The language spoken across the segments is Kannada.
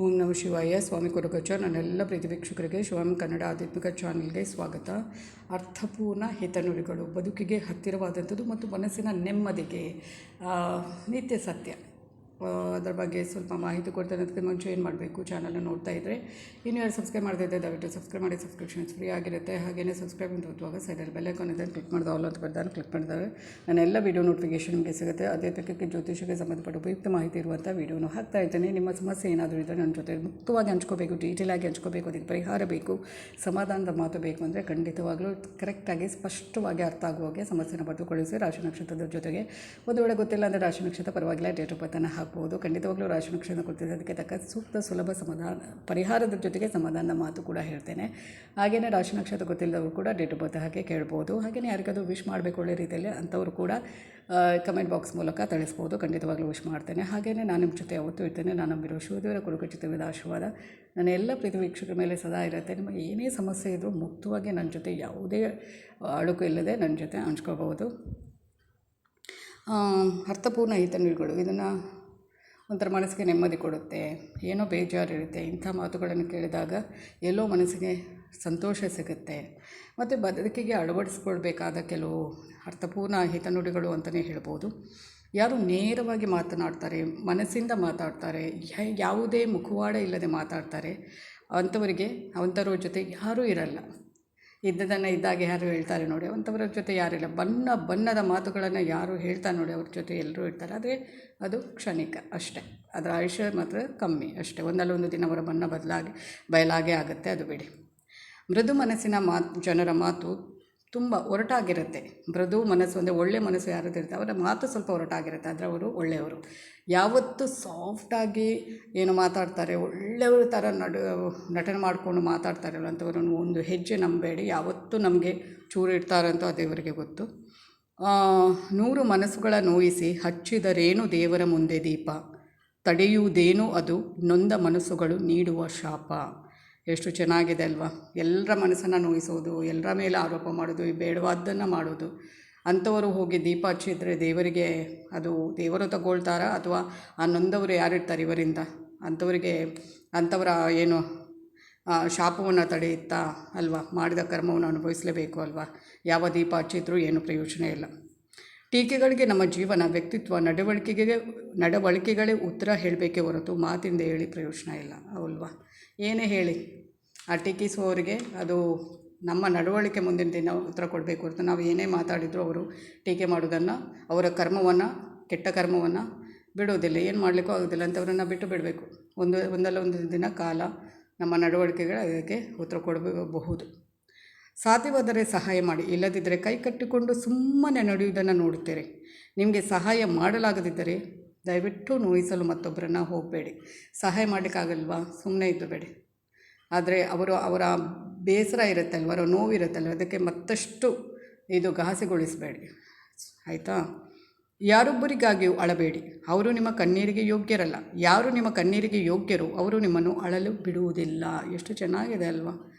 ಓಂ ನಮ ಶಿವಾಯ. ಸ್ವಾಮಿ ಕುರುಗಚ್ಚ ನನ್ನೆಲ್ಲ ಪ್ರೀತಿ ವೀಕ್ಷಕರಿಗೆ ಶಿವಂ ಕನ್ನಡ ಆಧ್ಯಾತ್ಮಿಕ ಚಾನಲ್ಗೆ ಸ್ವಾಗತ. ಅರ್ಥಪೂರ್ಣ ಹಿತನುಡಿಗಳು ಬದುಕಿಗೆ ಹತ್ತಿರವಾದಂಥದ್ದು ಮತ್ತು ಮನಸ್ಸಿನ ನೆಮ್ಮದಿಗೆ ನಿತ್ಯ ಸತ್ಯ. ಅದರ ಬಗ್ಗೆ ಸ್ವಲ್ಪ ಮಾಹಿತಿ ಕೊಡ್ತೇನೆ ಅದಕ್ಕೆ ಮುಂಚೆ ಏನು ಮಾಡಬೇಕು ಚಾನಲ್ನ ನೋಡ್ತಾ ಇದ್ದರೆ ಇನ್ನು ಯಾರು ಸಬ್ಸ್ಕ್ರೈಬ್ ಮಾಡದೇ ಇದ್ದರೆ ದಯವಿಟ್ಟು ಸಬ್ಸ್ಕ್ರೈಬ್ ಮಾಡಿ ಸಬ್ಸ್ಕ್ರಿಪ್ಷನ್ಸ್ ಫ್ರೀ ಆಗಿರುತ್ತೆ. ಹಾಗೆಯೇ ಸಬ್ಸ್ಕ್ರೈಬ್ ಅಂತ ಒತ್ತುವಾಗ ಸೈಡಲ್ಲಿ ಬೆಲ್ ಇದೆ ಕ್ಲಿಕ್ ಮಾಡಿದ ಆಲ್ ಅಂತ ಬರ್ತಾನೆ ಕ್ಲಿಕ್ ಮಾಡಿದಾಗ ನಾನು ಎಲ್ಲ ವೀಡಿಯೋ ನೋಟಿಫಿಕೇಷನ್ ನಿಮಗೆ ಸಿಗುತ್ತೆ. ಅದೇ ತಕ್ಕಕ್ಕೆ ಜ್ಯೋತಿಷಕ್ಕೆ ಸಂಬಂಧಪಟ್ಟ ಉಪಯುಕ್ತ ಮಾಹಿತಿ ಇರುವಂಥ ವೀಡಿಯೋನ ಹಾಕ್ತಾ ಇದ್ದೇನೆ. ನಿಮ್ಮ ಸಮಸ್ಯೆ ಏನಾದರೂ ಇದ್ದರೆ ನನ್ನ ಜೊತೆ ಮುಕ್ತವಾಗಿ ಹಂಚ್ಕೋಬೇಕು ಡೀಟೇಲ್ ಆಗಿ ಹಂಚ್ಕೋಬೇಕು, ಅದಕ್ಕೆ ಪರಿಹಾರ ಬೇಕು, ಸಮಾಧಾನದ ಮಾತು ಬೇಕು ಅಂದರೆ ಖಂಡಿತವಾಗಲೂ ಕರೆಕ್ಟಾಗಿ ಸ್ಪಷ್ಟವಾಗಿ ಅರ್ಥ ಆಗುವಾಗೆ ಸಮಸ್ಯೆನ ಪಡೆದುಕೊಳ್ಳಿಸಿ ರಾಶಿ ನಕ್ಷತ್ರದ ಜೊತೆಗೆ. ಒಂದು ವೇಳೆ ಗೊತ್ತಿಲ್ಲ ಅಂದರೆ ರಾಶಿ ನಕ್ಷತ್ರ ಪರವಾಗಿಲ್ಲ ಡೇಟ್ ಆಫ್ ಬರ್ತನ್ನು ಹಾಕ್ಬೋದು ಖಂಡಿತವಾಗ್ಲೂ ರಾಶಿ ನಕ್ಷತ್ರ ಕೊಡ್ತಿದೆ ಅದಕ್ಕೆ ತಕ್ಕ ಸೂಕ್ತ ಸುಲಭ ಸಮಾಧಾನ, ಪರಿಹಾರದ ಜೊತೆಗೆ ಸಮಾಧಾನದ ಮಾತು ಕೂಡ ಹೇಳ್ತೇನೆ. ಹಾಗೆಯೇ ರಾಶಿ ನಕ್ಷತ್ರ ಗೊತ್ತಿಲ್ಲದವರು ಕೂಡ ಡೇಟ್ ಆಫ್ ಬರ್ತ್ ಹಾಗೆ ಕೇಳ್ಬೋದು. ಹಾಗೆಯೇ ಯಾರಿಗಾದರೂ ವಿಶ್ ಮಾಡಬೇಕು ಒಳ್ಳೆ ರೀತಿಯಲ್ಲಿ ಅಂಥವ್ರು ಕೂಡ ಕಮೆಂಟ್ ಬಾಕ್ಸ್ ಮೂಲಕ ತಿಳಿಸ್ಬೋದು. ಖಂಡಿತವಾಗ್ಲೂ ವಿಶ್ ಮಾಡ್ತೇನೆ. ಹಾಗೆಯೇ ನಾನು ನಿಮ್ಮ ಜೊತೆ ಯಾವತ್ತೂ ಇರ್ತೇನೆ. ನಾನು ನಂಬಿರೋ ಶಿವದೇವರ ಕುರುಕಚಿತವಿದ ಆಶೀರ್ವಾದ. ನನ್ನ ಎಲ್ಲ ಪ್ರೀತಿ ಮೇಲೆ ಸದಾ ಇರುತ್ತೆ. ನಿಮಗೆ ಏನೇ ಸಮಸ್ಯೆ ಇದ್ದರೂ ಮುಕ್ತವಾಗಿ ನನ್ನ ಜೊತೆ ಯಾವುದೇ ಅಳುಕು ಇಲ್ಲದೆ ನನ್ನ ಜೊತೆ ಹಂಚ್ಕೋಬಹುದು ಅರ್ಥಪೂರ್ಣ ಹಿತನುಡಿಗಳು ಇದನ್ನು ಒಂಥರ ಮನಸ್ಸಿಗೆ ನೆಮ್ಮದಿ ಕೊಡುತ್ತೆ. ಏನೋ ಬೇಜಾರಿರುತ್ತೆ. ಇಂಥ ಮಾತುಗಳನ್ನು ಕೇಳಿದಾಗ ಎಲ್ಲೋ ಮನಸ್ಸಿಗೆ ಸಂತೋಷ ಸಿಗುತ್ತೆ. ಮತ್ತು ಬದುಕಿಗೆ ಅಳವಡಿಸ್ಕೊಳ್ಬೇಕಾದ ಕೆಲವು ಅರ್ಥಪೂರ್ಣ ಹಿತನುಡಿಗಳು ಅಂತಲೇ ಹೇಳ್ಬೋದು. ಯಾರು ನೇರವಾಗಿ ಮಾತನಾಡ್ತಾರೆ, ಮನಸ್ಸಿಂದ ಮಾತಾಡ್ತಾರೆ ಯಾವುದೇ ಮುಖವಾಡ ಇಲ್ಲದೆ ಮಾತಾಡ್ತಾರೆ, ಅಂಥವರಿಗೆ, ಅಂಥವ್ರ ಜೊತೆ ಯಾರೂ ಇರಲ್ಲ. ಇದ್ದದನ್ನು ಇದ್ದಾಗೆ ಯಾರು ಹೇಳ್ತಾರೆ ನೋಡಿ. ಅಂಥವ್ರ ಜೊತೆ ಯಾರಿಲ್ಲ. ಬಣ್ಣ ಬಣ್ಣದ ಮಾತುಗಳನ್ನು ಯಾರು ಹೇಳ್ತಾರೆ ನೋಡಿ. ಅವ್ರ ಜೊತೆ ಎಲ್ಲರೂ ಇರ್ತಾರೆ. ಆದರೆ ಅದು ಕ್ಷಣಿಕ ಅಷ್ಟೇ. ಅದರ ಆಯುಷ್ಯ ಮಾತ್ರ ಕಮ್ಮಿ ಅಷ್ಟೇ. ಒಂದಲ್ಲ ಒಂದು ದಿನ ಅವರ ಬಣ್ಣ ಬದಲಾಗಿ ಬಯಲಾಗೇ ಆಗುತ್ತೆ. ಅದು ಬಿಡಿ. ಮೃದು ಮನಸ್ಸಿನ ಮಾತು ಜನರ ಮಾತು ತುಂಬ ಒರಟಾಗಿರುತ್ತೆ. ಮೃದು ಮನಸ್ಸು ಅಂದರೆ ಒಳ್ಳೆ ಮನಸ್ಸು ಯಾರದ್ದು ಇರುತ್ತೆ ಅವರ ಮಾತು ಸ್ವಲ್ಪ ಒರಟಾಗಿರುತ್ತೆ. ಆದರೆ ಅವರು ಒಳ್ಳೆಯವರು. ಯಾವತ್ತೂ ಸಾಫ್ಟಾಗಿ ಏನು ಮಾತಾಡ್ತಾರೆ, ಒಳ್ಳೆಯವ್ರ ಥರ ನಡು, ನಟನೆ ಮಾಡಿಕೊಂಡು ಮಾತಾಡ್ತಾರಲ್ಲ ಅಂಥವ್ರನ್ನು ಒಂದು ಹೆಜ್ಜೆ ನಂಬೇಡಿ. ಯಾವತ್ತೂ ನಮಗೆ ಚೂರು ಇಡ್ತಾರಂತೂ ಅದು ಇವರಿಗೆ ಗೊತ್ತು. ನೂರು ಮನಸ್ಸುಗಳ ನೋಯಿಸಿ ಹಚ್ಚಿದರೇನು ದೇವರ ಮುಂದೆ ದೀಪ? ತಡೆಯುವುದೇನು ಅದು? ನೊಂದ ಮನಸ್ಸುಗಳು ನೀಡುವ ಶಾಪ. ಎಷ್ಟು ಚೆನ್ನಾಗಿದೆ ಅಲ್ವಾ? ಎಲ್ಲರ ಮನಸ್ಸನ್ನು ನೋಯಿಸೋದು, ಎಲ್ಲರ ಮೇಲೆ ಆರೋಪ ಮಾಡೋದು ಬೇಡವಾದ್ದನ್ನು ಮಾಡೋದು. ಅಂಥವರು ಹೋಗಿ ದೀಪ ಹಚ್ಚಿದ್ರೆ ದೇವರಿಗೆ ಅದು ದೇವರು ತಗೊಳ್ತಾರಾ ಅಥವಾ ಆ ನೊಂದವರು ಯಾರಿರ್ತಾರೆ ಇವರಿಂದ? ಅಂಥವರಿಗೆ, ಅಂಥವರ ಏನು ಶಾಪವನ್ನು ತಡೆಯುತ್ತಾ ಅಲ್ವಾ? ಮಾಡಿದ ಕರ್ಮವನ್ನು ಅನುಭವಿಸಲೇಬೇಕು ಅಲ್ವಾ? ಯಾವ ದೀಪ ಹಚ್ಚಿದ್ರೂ ಏನು ಪ್ರಯೋಜನ ಇಲ್ಲ. ಟೀಕೆಗಳಿಗೆ ನಮ್ಮ ಜೀವನ, ವ್ಯಕ್ತಿತ್ವ, ನಡವಳಿಕೆಗೆ, ನಡವಳಿಕೆಗಳೇ ಉತ್ತರ ಹೇಳಬೇಕೇ ಹೊರತು ಮಾತಿಂದ ಹೇಳಿ ಪ್ರಯೋಜನ ಇಲ್ಲ, ಅಲ್ವಾ? ಏನೇ ಹೇಳಿ. ಆ ಟೀಕಿಸುವವರಿಗೆ ಅದು ನಮ್ಮ ನಡವಳಿಕೆ ಮುಂದಿನ ದಿನ ಉತ್ತರ ಕೊಡಬೇಕು ಅಂತ ನಾವು ಏನೇ ಮಾತಾಡಿದರೂ ಅವರು ಟೀಕೆ ಮಾಡೋದನ್ನು, ಅವರ ಕರ್ಮವನ್ನು, ಕೆಟ್ಟ ಕರ್ಮವನ್ನು ಬಿಡೋದಿಲ್ಲ. ಏನು ಮಾಡಲಿಕ್ಕೂ ಆಗೋದಿಲ್ಲ ಅಂಥವ್ರನ್ನ ಬಿಟ್ಟು ಬಿಡಬೇಕು. ಒಂದು, ಒಂದಲ್ಲ ಒಂದು ದಿನ ಕಾಲ ನಮ್ಮ ನಡವಳಿಕೆಗಳು ಅದಕ್ಕೆ ಉತ್ತರ ಕೊಡಬಹುದು. ಸಾಧ್ಯವಾದರೆ ಸಹಾಯ ಮಾಡಿ. ಇಲ್ಲದಿದ್ದರೆ ಕೈ ಕಟ್ಟಿಕೊಂಡು ಸುಮ್ಮನೆ ನಡೆಯುವುದನ್ನು ನೋಡುತ್ತೇನೆ ನಿಮಗೆ ಸಹಾಯ ಮಾಡಲಾಗದಿದ್ದರೆ ದಯವಿಟ್ಟು ನೋಯಿಸಲು ಮತ್ತೊಬ್ಬರನ್ನು ಹೋಗಬೇಡಿ. ಸಹಾಯ ಮಾಡಲಿಕ್ಕಾಗಲ್ವಾ? ಸುಮ್ಮನೆ ಇದ್ದು ಬೇಡಿ. ಆದರೆ ಅವರು ಅವರ ಬೇಸರ ಇರುತ್ತಲ್ವ, ಅವರ ನೋವಿರುತ್ತಲ್ವ, ಅದಕ್ಕೆ ಮತ್ತಷ್ಟು ಇದು ಘಾಸಿಗೊಳಿಸಬೇಡಿ. ಆಯಿತಾ? ಯಾರೊಬ್ಬರಿಗಾಗಿಯೂ ಅಳಬೇಡಿ. ಅವರು ನಿಮ್ಮ ಕಣ್ಣೀರಿಗೆ ಯೋಗ್ಯರಲ್ಲ. ಯಾರು ನಿಮ್ಮ ಕಣ್ಣೀರಿಗೆ ಯೋಗ್ಯರು, ಅವರು ನಿಮ್ಮನ್ನು ಅಳಲು ಬಿಡುವುದಿಲ್ಲ. ಎಷ್ಟು ಚೆನ್ನಾಗಿದೆ ಅಲ್ವಾ?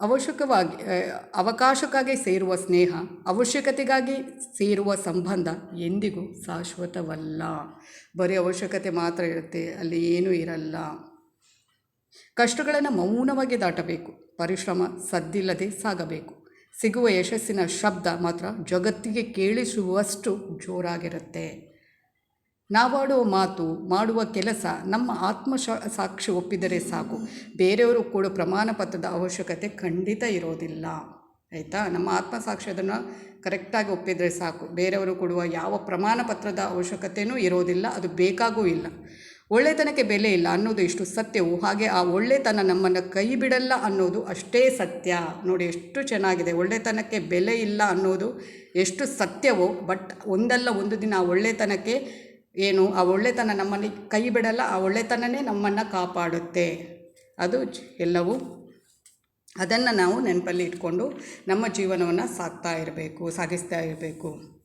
ಅವಶ್ಯಕವಾಗಿ ಅವಕಾಶಕ್ಕಾಗಿ ಸೇರುವ ಸ್ನೇಹ, ಅವಶ್ಯಕತೆಗಾಗಿ ಸೇರುವ ಸಂಬಂಧ ಎಂದಿಗೂ ಶಾಶ್ವತವಲ್ಲ. ಬರೀ ಅವಶ್ಯಕತೆ ಮಾತ್ರ ಇರುತ್ತೆ, ಅಲ್ಲಿ ಏನೂ ಇರಲ್ಲ. ಕಷ್ಟಗಳನ್ನು ಮೌನವಾಗಿ ದಾಟಬೇಕು. ಪರಿಶ್ರಮ ಸದ್ದಿಲ್ಲದೆ ಸಾಗಬೇಕು. ಸಿಗುವ ಯಶಸ್ಸಿನ ಶಬ್ದ ಮಾತ್ರ ಜಗತ್ತಿಗೆ ಕೇಳಿಸುವಷ್ಟು ಜೋರಾಗಿರುತ್ತೆ. ನಾವಾಡುವ ಮಾತು, ಮಾಡುವ ಕೆಲಸ ನಮ್ಮ ಆತ್ಮ ಸಾಕ್ಷಿ ಒಪ್ಪಿದರೆ ಸಾಕು. ಬೇರೆಯವರು ಕೂಡ ಪ್ರಮಾಣ ಪತ್ರದ ಅವಶ್ಯಕತೆ ಖಂಡಿತ ಇರೋದಿಲ್ಲ. ಆಯಿತಾ? ನಮ್ಮ ಆತ್ಮಸಾಕ್ಷಿ ಅದನ್ನು ಕರೆಕ್ಟಾಗಿ ಒಪ್ಪಿದರೆ ಸಾಕು. ಬೇರೆಯವರು ಕೊಡುವ ಯಾವ ಪ್ರಮಾಣ ಪತ್ರದ ಅವಶ್ಯಕತೆಯೂ ಇರೋದಿಲ್ಲ. ಅದು ಬೇಕಾಗೂ ಇಲ್ಲ. ಒಳ್ಳೆತನಕ್ಕೆ ಬೆಲೆ ಇಲ್ಲ ಅನ್ನೋದು ಎಷ್ಟು ಸತ್ಯವು. ಹಾಗೆ ಆ ಒಳ್ಳೆತನ ನಮ್ಮನ್ನು ಕೈ ಬಿಡಲ್ಲ ಅನ್ನೋದು ಅಷ್ಟೇ ಸತ್ಯ. ನೋಡಿ ಎಷ್ಟು ಚೆನ್ನಾಗಿದೆ. ಒಳ್ಳೆತನಕ್ಕೆ ಬೆಲೆ ಇಲ್ಲ ಅನ್ನೋದು ಎಷ್ಟು ಸತ್ಯವೋ, ಬಟ್ ಒಂದಲ್ಲ ಒಂದು ದಿನ ಆ ಒಳ್ಳೆತನಕ್ಕೆ ಏನು, ಆ ಒಳ್ಳೆತನ ನಮ್ಮನ್ನು ಕೈ ಬಿಡಲ್ಲ, ಆ ಒಳ್ಳೆತನನೇ ನಮ್ಮನ್ನು ಕಾಪಾಡುತ್ತೆ. ಅದು ಎಲ್ಲವೂ ಅದನ್ನು ನಾವು ನೆನಪಲ್ಲಿ ಇಟ್ಕೊಂಡು ನಮ್ಮ ಜೀವನವನ್ನು ಸಾಕ್ತಾ ಇರಬೇಕು, ಸಾಗಿಸ್ತಾ ಇರಬೇಕು.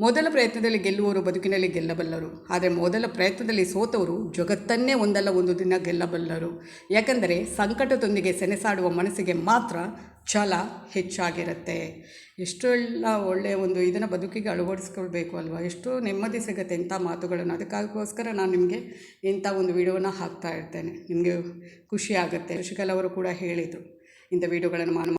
ಮೊದಲ ಪ್ರಯತ್ನದಲ್ಲಿ ಗೆಲ್ಲುವವರು, ಬದುಕಿನಲ್ಲಿ ಗೆಲ್ಲಬಲ್ಲರು. ಆದರೆ ಮೊದಲ ಪ್ರಯತ್ನದಲ್ಲಿ ಸೋತವರು ಜಗತ್ತನ್ನೇ ಒಂದಲ್ಲ, ಒಂದು ದಿನ ಗೆಲ್ಲಬಲ್ಲರು. ಯಾಕೆಂದರೆ ಸಂಕಟದೊಂದಿಗೆ ಸೆಣಸಾಡುವ ಮನಸ್ಸಿಗೆ ಮಾತ್ರ ಛಲ ಹೆಚ್ಚಾಗಿರುತ್ತೆ. ಎಷ್ಟೆಲ್ಲ ಒಳ್ಳೆಯ ಒಂದು ಇದನ್ನು ಬದುಕಿಗೆ ಅಳವಡಿಸ್ಕೊಳ್ಬೇಕು ಅಲ್ವಾ? ಎಷ್ಟು ನೆಮ್ಮದಿ ಸಿಗುತ್ತೆ ಇಂಥ ಮಾತುಗಳನ್ನು. ಅದಕ್ಕಾಗೋಸ್ಕರ ನಾನು ನಿಮಗೆ ಇಂಥ ಒಂದು ವಿಡಿಯೋನ ಹಾಕ್ತಾ ಇರ್ತೇನೆ. ನಿಮಗೆ ಖುಷಿ ಆಗುತ್ತೆ. ಅವರು ಕೂಡ ಹೇಳಿದರು. ಇಂಥ ವಿಡಿಯೋಗಳನ್ನು ನಾನು